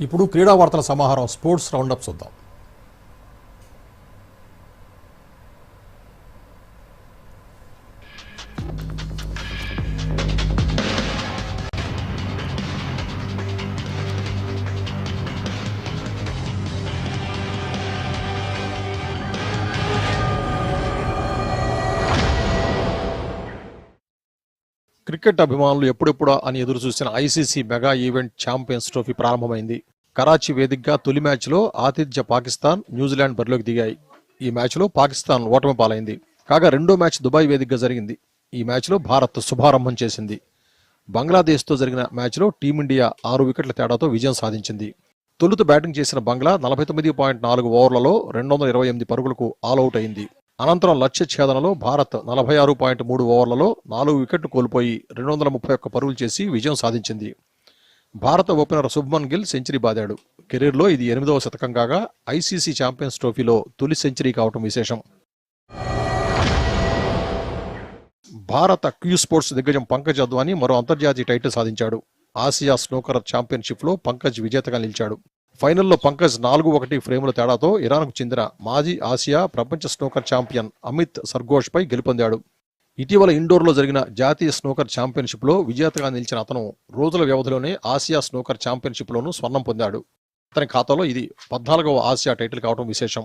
ఇప్పుడు క్రీడా వార్తల సమాహారం స్పోర్ట్స్ రౌండప్ చూద్దాం. క్రికెట్ అభిమానులు ఎప్పుడెప్పుడా అని ఎదురు చూసిన ICC mega event champions trophy ప్రారంభమైంది. కరాచీ వేదికగా తొలి మ్యాచ్లో ఆతిథ్య పాకిస్తాన్ న్యూజిలాండ్ బరిలోకి దిగాయి. ఈ మ్యాచ్లో పాకిస్తాన్ ఓటమి పాలైంది కాగా రెండో మ్యాచ్ దుబాయ్ వేదికగా జరిగింది. ఈ మ్యాచ్లో భారత్ శుభారంభం చేసింది. బంగ్లాదేశ్తో జరిగిన మ్యాచ్లో టీమిండియా ఆరు వికెట్ల తేడాతో విజయం సాధించింది. తొలుత బ్యాటింగ్ చేసిన బంగ్లా నలభై తొమ్మిది పాయింట్ నాలుగు ఓవర్లలో రెండు వందల ఇరవై ఎనిమిది పరుగులకు ఆల్అవుట్ అయింది. అనంతరం లక్ష్య ఛేదనలో భారత్ నలభై ఆరు పాయింట్ మూడు ఓవర్లలో నాలుగు వికెట్లు కోల్పోయి రెండు వందల ముప్పై ఒక్క పరుగులు చేసి విజయం సాధించింది. భారత ఓపెనర్ శుభ్మన్ గిల్ సెంచరీ బాదాడు. కెరీర్లో ఇది ఎనిమిదవ శతకం కాగా ఐసీసీ ఛాంపియన్స్ ట్రోఫీలో తొలి సెంచరీ కావటం విశేషం. భారత క్యూ స్పోర్ట్స్ దిగ్గజం పంకజ్ అద్వానీ మరో అంతర్జాతీయ టైటిల్ సాధించాడు. ఆసియా స్నోకర్ ఛాంపియన్షిప్లో పంకజ్ విజేతగా నిలిచాడు. ఫైనల్లో పంకజ్ నాలుగు ఒకటి ఫ్రేముల తేడాతో ఇరాన్కు చెందిన మాజీ ఆసియా ప్రపంచ స్నోకర్ ఛాంపియన్ అమిత్ సర్ఘోష్పై గెలుపొందాడు. ఇటీవల ఇండోర్లో జరిగిన జాతీయ స్నోకర్ ఛాంపియన్షిప్లో విజేతగా నిలిచిన అతను రోజుల వ్యవధిలోనే ఆసియా స్నోకర్ ఛాంపియన్షిప్లోనూ స్వర్ణం పొందాడు. అతని ఖాతాలో ఇది పద్నాలుగవ ఆసియా టైటిల్ కావడం విశేషం.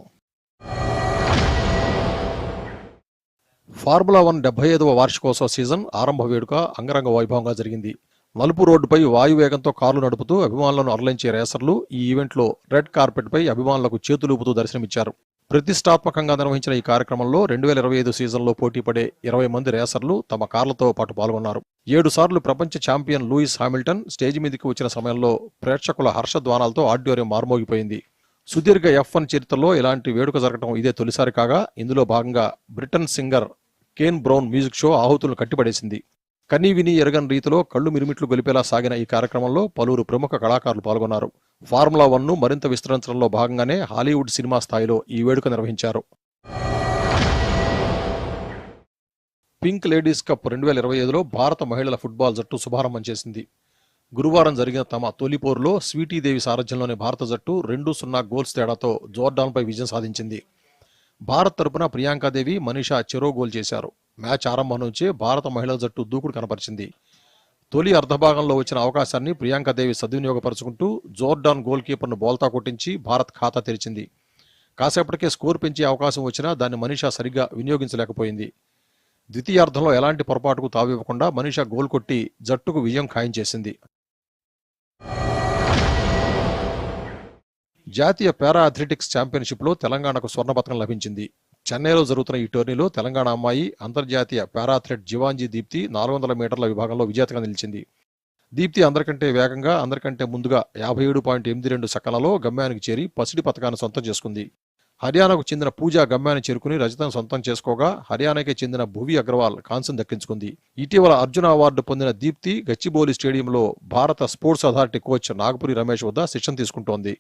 ఫార్ములా వన్ డెబ్బై ఐదవ వార్షికోత్సవ సీజన్ ఆరంభ వేడుక అంగరంగ వైభవంగా జరిగింది. నలుపు రోడ్డుపై వాయువేగంతో కార్లు నడుపుతూ అభిమానులను అరలించే రేసర్లు ఈ ఈవెంట్లో రెడ్ కార్పెట్పై అభిమానులకు చేతులూపుతూ దర్శనమిచ్చారు. ప్రతిష్టాత్మకంగా నిర్వహించిన ఈ కార్యక్రమంలో రెండు వేల ఇరవై ఐదు సీజన్లో పోటీ పడే ఇరవై మంది రేసర్లు తమ కార్లతో పాటు పాల్గొన్నారు. ఏడు సార్లు ప్రపంచ ఛాంపియన్ లూయిస్ హామిల్టన్ స్టేజ్ మీదకి వచ్చిన సమయంలో ప్రేక్షకుల హర్షధ్వానాలతో ఆడిటోరియం మార్మోగిపోయింది. సుదీర్ఘ ఎఫ్ వన్ చరిత్రలో ఇలాంటి వేడుక జరగడం ఇదే తొలిసారి కాగా ఇందులో భాగంగా Britain singer Kane Brown music show ఆహుతులను కట్టిపడేసింది. కన్నీ విని ఎరగని రీతిలో కళ్ళు మిరుమిట్లు గొలిపేలా సాగిన ఈ కార్యక్రమంలో పలువురు ప్రముఖ కళాకారులు పాల్గొన్నారు. ఫార్ములా వన్ను మరింత విస్తరించడంలో భాగంగానే హాలీవుడ్ సినిమా స్థాయిలో ఈ వేడుక నిర్వహించారు. పింక్ లేడీస్ కప్ రెండు వేల ఇరవై ఐదులో భారత మహిళల ఫుట్బాల్ జట్టు శుభారంభం చేసింది. గురువారం జరిగిన తమ తొలి పోరులో స్వీటీదేవి సారథ్యంలోని భారత జట్టు రెండు సున్నా గోల్స్ తేడాతో జోర్డాన్పై విజయం సాధించింది. భారత్ తరపున ప్రియాంకాదేవి మనీషా చెరో గోల్ చేశారు. మ్యాచ్ ఆరంభం నుంచే భారత మహిళల జట్టు దూకుడు కనపరిచింది. తొలి అర్ధభాగంలో వచ్చిన అవకాశాన్ని ప్రియాంకాదేవి సద్వినియోగపరుచుకుంటూ జోర్డాన్ గోల్ కీపర్ను బోల్తా కొట్టించి భారత్ ఖాతా తెరిచింది. కాసేపటికే స్కోర్ పెంచే అవకాశం వచ్చినా దాన్ని మనీషా సరిగ్గా వినియోగించలేకపోయింది. ద్వితీయార్థంలో ఎలాంటి పొరపాటుకు తావివ్వకుండా మనీషా గోల్ కొట్టి జట్టుకు విజయం ఖాయం చేసింది. జాతీయ పారా అథ్లెటిక్స్ ఛాంపియన్షిప్లో తెలంగాణకు స్వర్ణ పథకం లభించింది. చెన్నైలో జరుగుతున్న ఈ టోర్నీలో తెలంగాణ అమ్మాయి అంతర్జాతీయ పారాథ్లెట్ జివాంజీ దీప్తి నాలుగు వందల మీటర్ల విభాగంలో విజేతగా నిలిచింది. దీప్తి అందరికంటే వేగంగా అందరికంటే ముందుగా యాభై ఏడు పాయింట్ ఎనిమిది రెండు సెకన్లలో గమ్యానికి చేరి పసిడి పథకాన్ని సొంతం చేసుకుంది. హర్యానాకు చెందిన పూజా గమ్యాన్ని చేరుకుని రజతం సొంతం చేసుకోగా హర్యానాకే చెందిన భువి అగ్రవాల్ కాంస్యం దక్కించుకుంది. ఇటీవల అర్జున అవార్డు పొందిన దీప్తి గచ్చిబౌలి స్టేడియంలో భారత sports authority coach Nagapuri Ramesh వద్ద శిక్షణ తీసుకుంటోంది.